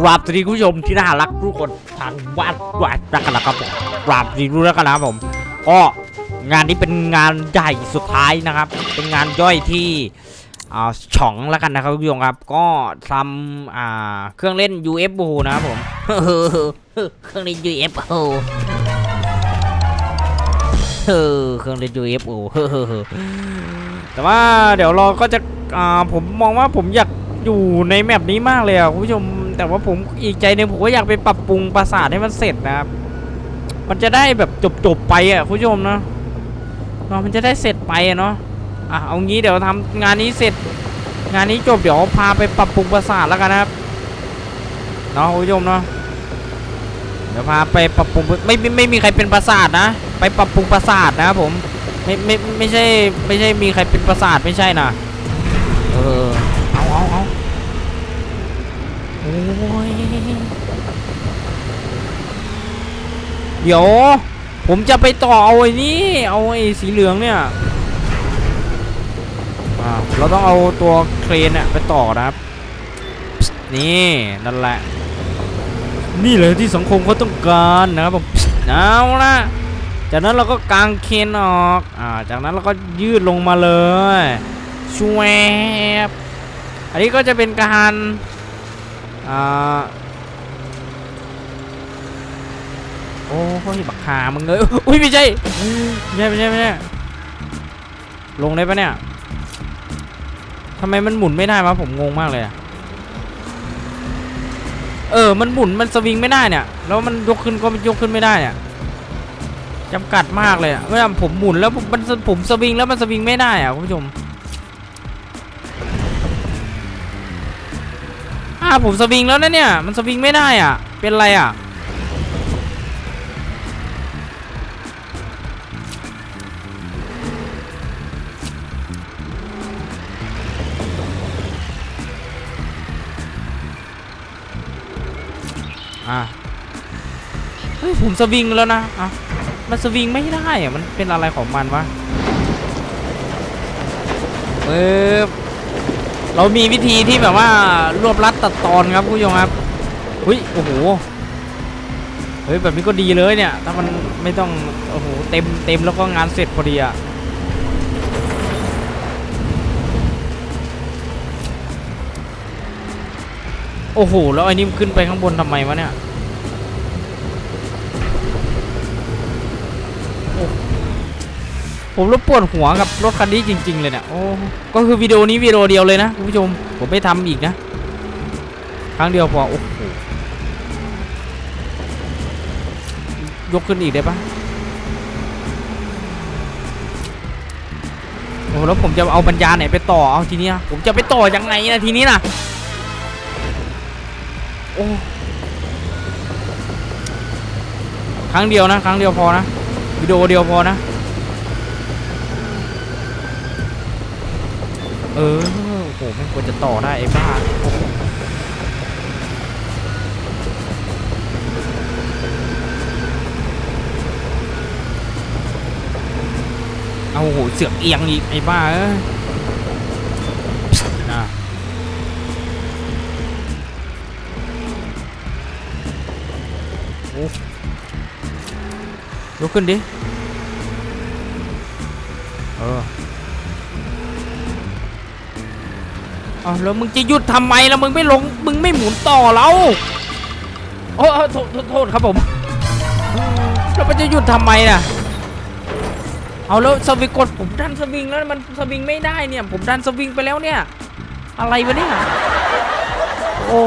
กราบสวัสดีคุณผู้ชมที่น่ารักทุกคนทางบ้านวัดรักกันนะครับผมกราบสวัสดีทุกท่านนะครับผมก็งานนี้เป็นงานใหญ่สุดท้ายนะครับ เป็นงานย่อยที่อ่าช่องแล้วกันนะครับคุณผู้ชมครับ ก็ทำอ่าเครื่องเล่น UFO นะครับผมเครื่องเล่น UFO เออเครื่องเล่น UFO แต่ว่าเดี๋ยวเราก็จะอ่าผมมองว่าผมอยากอยู่ในแมปนี้มากเลยอะคุณผู้ชม แต่ว่าผมอีกใจหนึ่งผมก็อยากไปปรับปรุงปราสาทให้มันเสร็จนะครับ มันจะได้แบบจบๆไปอะคุณผู้ชมเนาะเนาะมันจะได้เสร็จไปอะเนาะอะเอางี้เดี๋ยวทำงานนี้เสร็จ งานนี้จบเดี๋ยวพาไปปรับปรุงปราสาทแล้วกันนะครับเนาะคุณผู้ชมเนาะเดี๋ยวพาไปปรับปรุงไม่ไม่ไม่มีใครเป็นปราสาทนะ ไปปรับปรุงปราสาทนะครับผมไม่ไม่ไม่ใช่ไม่ใช่มีใครเป็นปราสาทไม่ใช่นะ ยเดี๋ยว ผมจะไปต่อเอาไอ้นี่ เอาไอ้สีเหลืองเนี่ยเราต้องเอาตัวเครนเนี่ยไปต่อนะครับ นี่นั่นแหละ นี่เลยที่สังคมเขาต้องการนะครับผมเอาละจากนั้นเราก็กางเคนออกอ่าจากนั้นเราก็ยืดลงมาเลยชวบอันนี้ก็จะเป็นการ อ่าโอ้ยบักหามึงเลยอุ้ยไม่ใช่ไม่ใช่ไม่ใช่ไม่ใช่ลงได้ปะเนี่ยทำไมมันหมุนไม่ได้วะผมงงมากเลยอะเออ มันหมุน มันสวิงไม่ได้เนี่ย แล้วมันยกขึ้นก็ยกขึ้นไม่ได้เนี่ยจำกัดมากเลยอะเมื่อผมหมุนแล้วมันผมสวิงแล้วมันสวิงไม่ได้อะคุณผู้ชม อ่าผมสวิงแล้วนะเนี่ย มันสวิงไม่ได้อะ เป็นไรอะ อะ เฮ้ย ผมสวิงแล้วนะ อะ มันสวิงไม่ได้อะมันเป็นอะไรของมันวะเออ เรามีวิธีที่แบบว่ารวบรัดตัดตอนครับผู้ชมครับเฮ้ยโอ้โหเฮ้ยแบบนี้ก็ดีเลยเนี่ย ถ้ามันไม่ต้องโอ้โหเต็มเต็มแล้วก็งานเสร็จพอดีอะโอ้โหแล้วไอ้นี่มขึ้นไปข้างบนทำไมวะเนี่ย ผมรบปวดหัวกับรถคันนี้จริง ๆ เลยเนี่ยโอ้ก็คือวิดีโอนี้วิดีโอเดียวเลยนะคุณผู้ชมผมไม่ทำอีกนะ ครั้งเดียวพอโอ้โหยกขึ้นอีกได้ปะโอ้แล้วผมจะเอาปัญญาไหนไปต่อเอาทีนี้ผมจะไปต่อยังไงนะทีนี้นะโอ้ครั้งเดียวนะ ครั้งเดียวพอนะวิดีโอเดียวพอนะ เออ โอ้โหไม่ควรจะต่อได้ไอ้บ้าเอาโหเสือกเอียงอีกไอ้บ้าเอ้ยอะโอ้ลุกขึ้นดิ เออ เอาแล้วมึงจะหยุดทำไมแล้วมึงไม่ลงมึงไม่หมุนต่อแล้วโอ้โทษโทษครับผมแล้วมันจะหยุดทำไมน่ะเอาแล้วสวิงกดผมดันสวิงแล้วมันสวิงไม่ได้เนี่ย ผมดันสวิงไปแล้วเนี่ย อะไรวะเนี่ยโอ้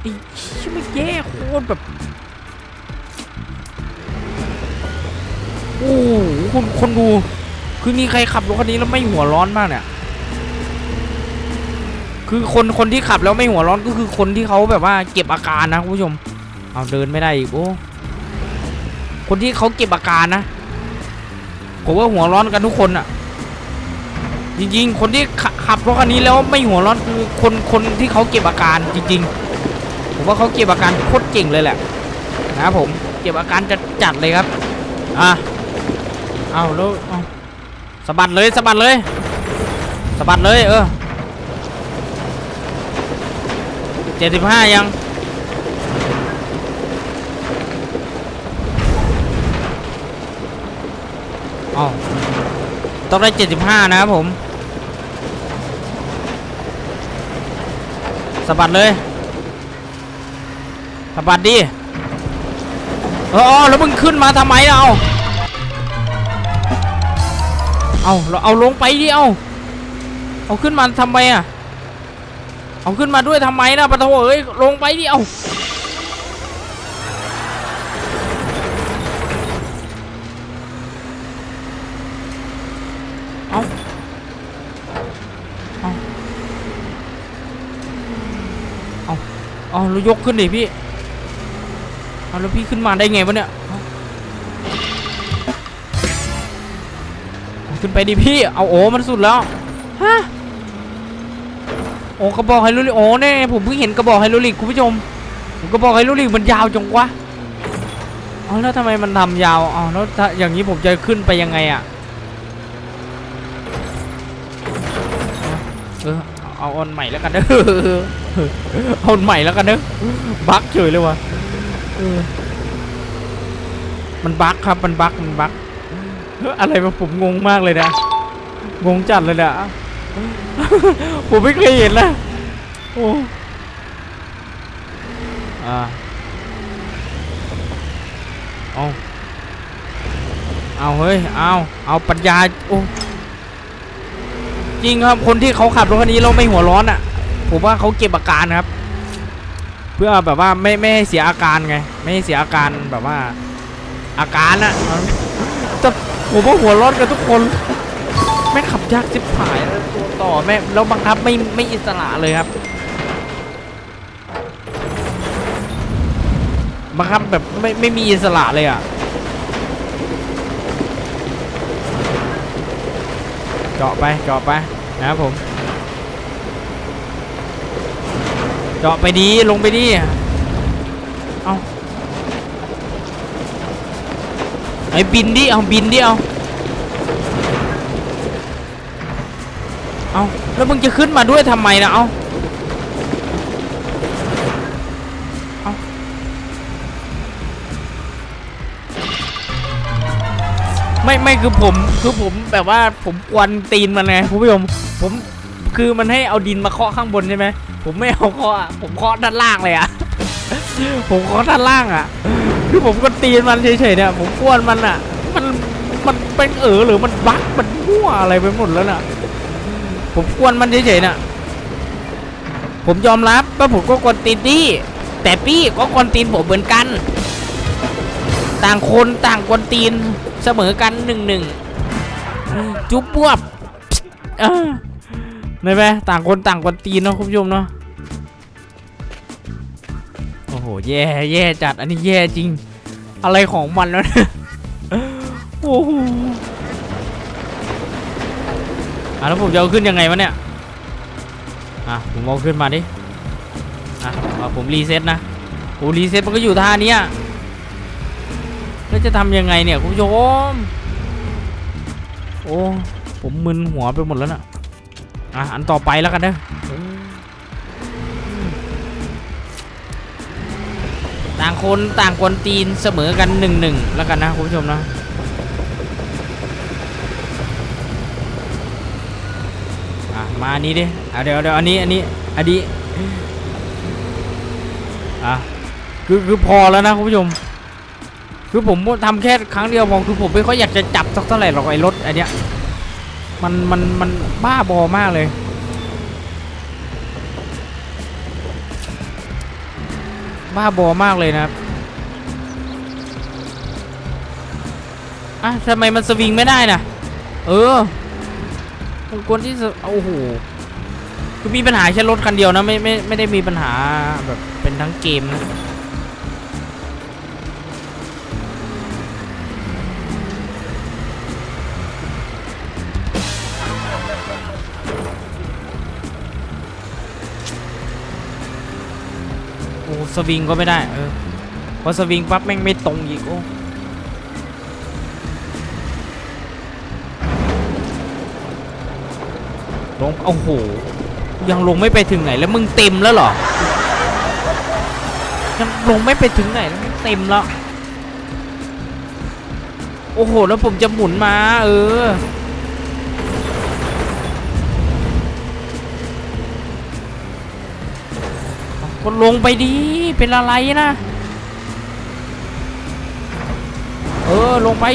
ไอ้ชิไม่แย่โคตรแบบโอ้โหคนคนดู คือมีใครขับรถคันนี้แล้วไม่หัวร้อนมากเนี่ย คือคนคนที่ขับแล้วไม่หัวร้อนก็คือคนที่เขาแบบว่าเก็บอาการนะคุณผู้ชม เอาเดินไม่ได้อีกโอ้คนที่เขาเก็บอาการนะผมว่าหัวร้อนกันทุกคนอะจริงๆ คนที่ขับรถคันนี้แล้วไม่หัวร้อนคือคนคนที่เขาเก็บอาการจริง ๆ ผมว่าเขาเก็บอาการโคตรเก่งเลยแหละนะผมเก็บอาการจัดจัดเลยครับอะเอาแล้วเอา สะบัดเลยสะบัดเลยสะบัดเลยเออเจ็ดสิบห้ายังอ๋อต้องได้เจ็ดสิบห้านะครับผมสะบัดเลยสะบัดดิเออเอแล้วมึงขึ้นมาทำไมอะเอา เอาเราเอาลงไปดิเอาเอาขึ้นมาทำไมอะเอาขึ้นมาด้วยทำไมนะปะโถเอ้ยลงไปดิเอาเอาเอาเอาเอาเรายกขึ้นดิพี่เอาแล้วพี่ขึ้นมาได้ไงวะเนี่ย ขึ้นไปดิพี่ เอาโอ้มันสุดแล้ว ฮะ โอ้กระบอกไฮโดรลิก โอ้เนี่ยผมเพิ่งเห็นกระบอกไฮโดรลิกคุณผู้ชม ผมกระบอกไฮโดรลิกมันยาวจังวะเอาแล้วทำไมมันทำยาวเอาแล้วถ้าอย่างนี้ผมจะขึ้นไปยังไงอะเออเอาออนใหม่แล้วกันเด้อเอาอันใหม่แล้วกันเด้อบั๊กเฉยเลยวะมันบั๊กครับ มันบั๊กมันบั๊ก อะไรมาผมงงมากเลยนะ งงจัดเลยนะ ผมไม่เคยเห็นนะโอ้อ่าเอาเอาเฮ้ย เอา เอาปัญญา โอ้จริงครับ คนที่เขาขับรถคันนี้เราไม่หัวร้อนอะ ผมว่าเขาเก็บอาการครับ เพื่อแบบว่าไม่ไม่ให้เสียอาการไง ไม่ให้เสียอาการแบบว่า อาการอะแต่ ผมว่าหัวร้อนกันทุกคน แม่ขับยากจิบหายแล้วตัวต่อแม่แล้วบังคับไม่ไม่อิสระเลยครับ บังคับแบบไม่ไม่มีอิสระเลยอะเจาะไปเจาะไปนะครับผม เจาะไปดีลงไปดีเอา ไอ้บินดิเอาบินดิเอาเอาแล้วมึงจะขึ้นมาด้วยทำไมนะเอาเอาไม่ไม่คือผมคือผมแบบว่าผมกวนตีนมันไงคุณผู้ชมผมคือมันให้เอาดินมาเคาะข้างบนใช่ไหมผมไม่เอาเคาะอะผมเคาะด้านล่างเลยอะผมเคาะด้านล่างอะ คือผมก็ตีนมันเฉยๆเนี่ยผมกวนมันอะ มันมันเป็นเออหรือมันบั๊กมันมั่วอะไรไปหมดแล้วน่ะ ผมกวนมันเฉยๆน่ะ ผมยอมรับว่าผมก็กวนตีนพี่แต่พี่ก็กวนตีนผมเหมือนกัน ต่างคนต่างกวนตีนเสมอกันหนึ่งหนึ่งจุ๊บปวบเออได้ไหมต่างคนต่างกวนตีนเนาะคุณผู้ชมเนาะ โอ้โหแย่แย่จัดอันนี้แย่จริง อะไรของมันแล้วเนี่ยโอ้โหอะแล้วผมจะเอาขึ้นยังไงวะเนี่ยอะผมเอาขึ้นมาดิอะเอาผมรีเซ็ตนะโอ้รีเซ็ตมันก็อยู่ท่านี้แล้วจะทำยังไงเนี่ยคุณผู้ชมโอ้ผมมึนหัวไปหมดแล้วน่ะอะอันต่อไปแล้วกันเด้อ ต่างคนต่างกวนตีนเสมอกันหนึ่งหนึ่งแล้วกันนะคุณผู้ชมนะอะมาอันนี้ดิอะเดี๋ยวเดี๋ยวอันนี้อันนี้อันนี้อะคือคือพอแล้วนะคุณผู้ชม คือผมทำแค่ครั้งเดียวพอคือผมไม่ค่อยอยากจะจับสักเท่าไหร่หรอกไอ้รถอันเนี้ยมันมันมันบ้าบอมากเลย บ้าบอมากเลยนะครับอะทำไมมันสวิงไม่ได้นะเออคนที่โอ้โหคือมีปัญหาแค่รถคันเดียวนะไม่ไม่ไม่ได้มีปัญหาแบบเป็นทั้งเกมนะ สวิงก็ไม่ได้เออพอสวิงปั๊บแม่งไม่ตรงอีกโอ้ลงโอ้โหยังลงไม่ไปถึงไหนแล้วมึงเต็มแล้วเหรอยังลงไม่ไปถึงไหนแล้วเต็มแล้ว โอ้โห แล้วผมจะหมุนมา เออ ก็ลงไปดี เป็นอะไรนะ เออ ลงไป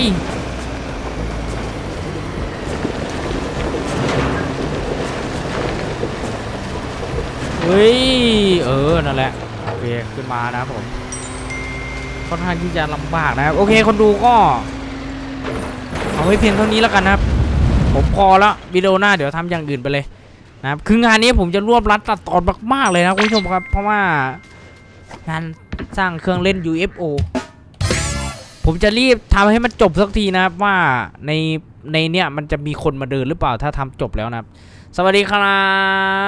เฮ้ย เออ นั่นแหละ โอเค ขึ้นมานะครับผม ค่อนข้างที่จะลำบากนะครับ โอเค คนดูก็ เอาไว้เพียงเท่านี้แล้วกันนะครับ ผมพอแล้ววิดีโอหน้าเดี๋ยวทำอย่างอื่นไปเลย นะครับคืองานนี้ผมจะรวบรัดตัดตอนมากๆเลยนะคุณผู้ชมครับ เพราะว่างานสร้างเครื่องเล่น UFO ผมจะรีบทำให้มันจบสักทีนะครับว่าในในเนี่ยมันจะมีคนมาเดินหรือเปล่าถ้าทำจบแล้วนะครับ สวัสดีครับ